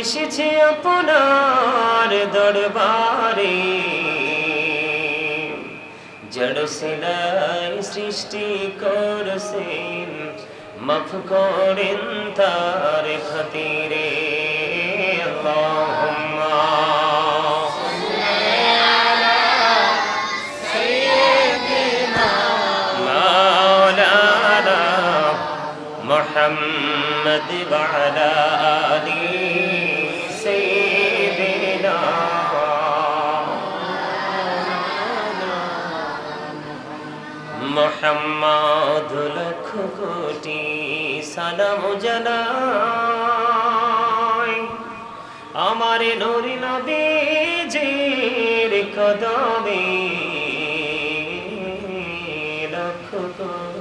এসেছে আপনার দরবারে। জড় সেলাই সৃষ্টি করছেন মাফ করেন তার খাতিরে। আল্লাহুম্মা محمد وعلى آل سيدنا محمد لك قوتي سلام جنائے ہمارے نور نبی جیر قدمے لکھ کوٹی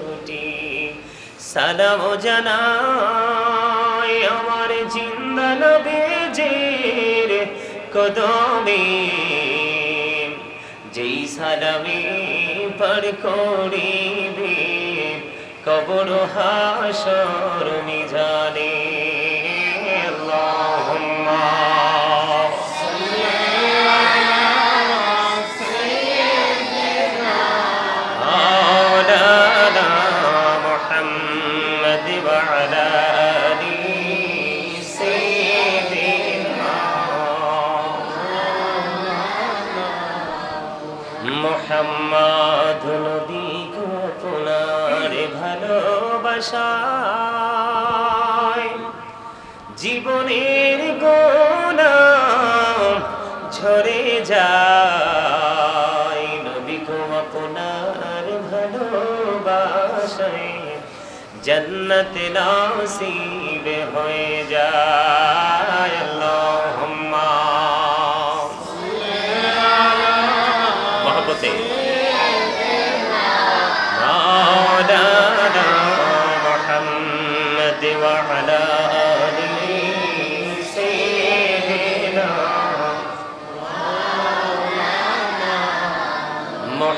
সালাম জানাই আমার জিন্দা নবীজির কদমে। যেই সালামে পর করিবে কবর হাসর নিজানে জন্নত নাসিব হয়ে যায় আল্লাহুম্মা। মহব্বতে।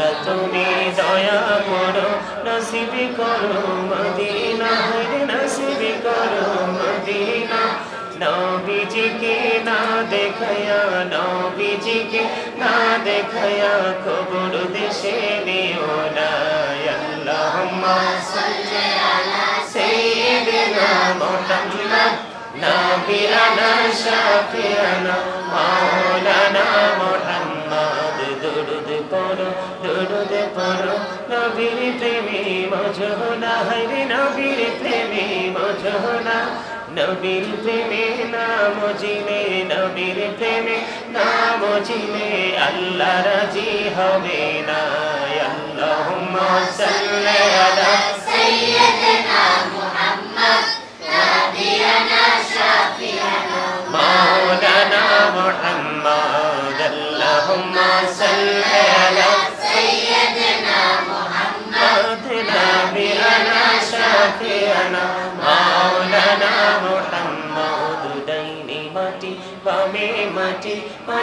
আল্লাহ তুমি দয়া করো, নসিব করো, মদিনা হরে নসিব করো, মদিনা। নবীজিকে না দেখায়া, নবীজিকে না দেখায়া কবর দেশে নিও না। আল্লাহুম্মা সাল্লি আলা সাইয়্যিদিনা মুহাম্মদ নাবিয়ানা শাফিয়ানা, মাওলানা মুহাম্মদ। দুরুদ পড়ো দুরুদ পড়ো। নবীর প্রেমে মজহনা হায়রে নবীর প্রেমে মজহনা নবীর প্রেমে নাম জিনে নবীর প্রেমে নাম জিনে আল্লাহ রাজি হবে না। আল্লাহ সাল্লি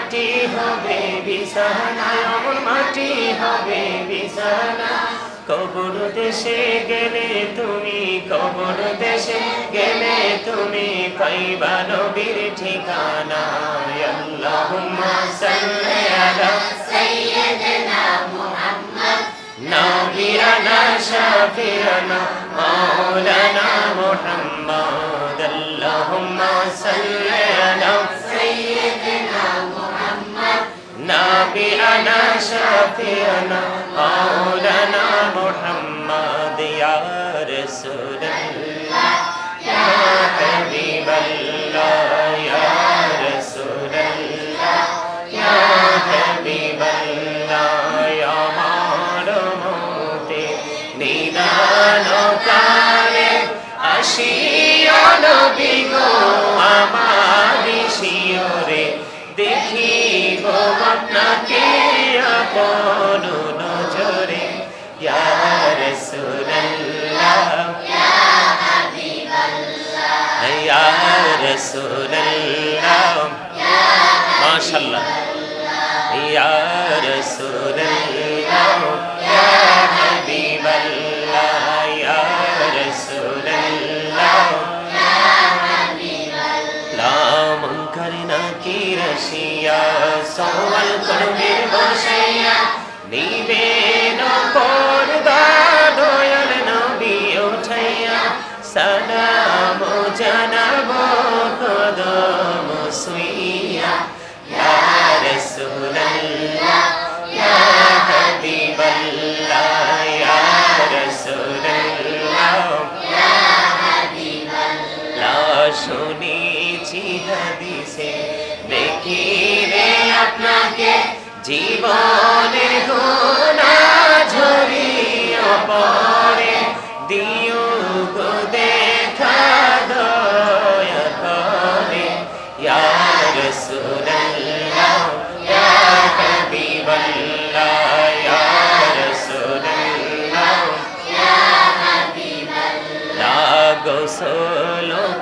মাটি হবে বিছানা অমর মাটি হবে বিছানা। কবর দেশে গেলে তুমি, কবর দেশে গেলে তুমি পাইবা নবীর ঠিকানা। আল্লাহুম্মা সাল্লি আলা সাইয়্যিদিনা মুহাম্মদ। নবীরানা শাফিরানা মাওলানা মুহাম্মদ। আল্লাহুম্মা সাল্লি আলা نبينا شفيعنا مولانا محمد يا رسول الله يا حبيب الله يا رسول الله يا حبيب الله يا মানমতে নিদান কালে আসিও নবী গো আমার আপনাকে আপন নজরে ইয়া রাসূলুল্লাহ ইয়া রাসূলুল্লাহ। মাশাআল্লাহ। ইয়া রাসূলুল্লাহ। ইয়া হাবিবাল্লাহ। ইয়া রাসূলুল্লাহ। লামন করনা কি রশিয়া সওয়াল করবে বসাইয়া নিবেন দয়াল নবী উঠাইয়া সালাম জানাব কদম সুইয়া ইয়া রাসূলুল্লাহ, ইয়া হাবিবাল্লাহ, ইয়া রাসূলুল্লাহ লা শুনেছি হাদিসে জীবনের গুণা ঝরিয়ে পড়ে দিও গো দেখা দয়া করে। ইয়া রাসূলুল্লাহ ইয়া হাবিবাল্লাহ ইয়া রাসূলুল্লাহ গোসল করিয়া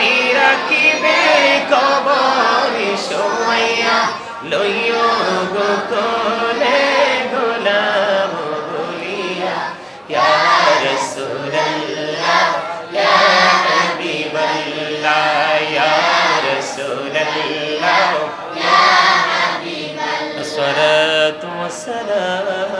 যখন রাখিবে কবর শোয়াইয়া লইও গো কোলে গোলাম বলিয়া ইয়া রাসূলুল্লাহ ইয়া হাবিবাল্লাহ ইয়া রাসূলুল্লাহ الصلاة والسلام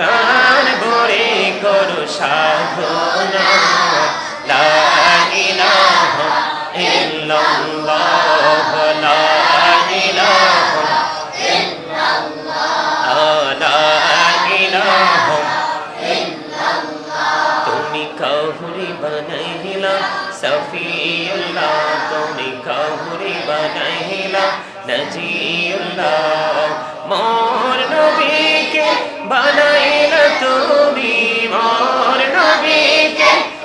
প্রাণ ভরে করো সাধনা।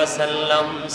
وسلم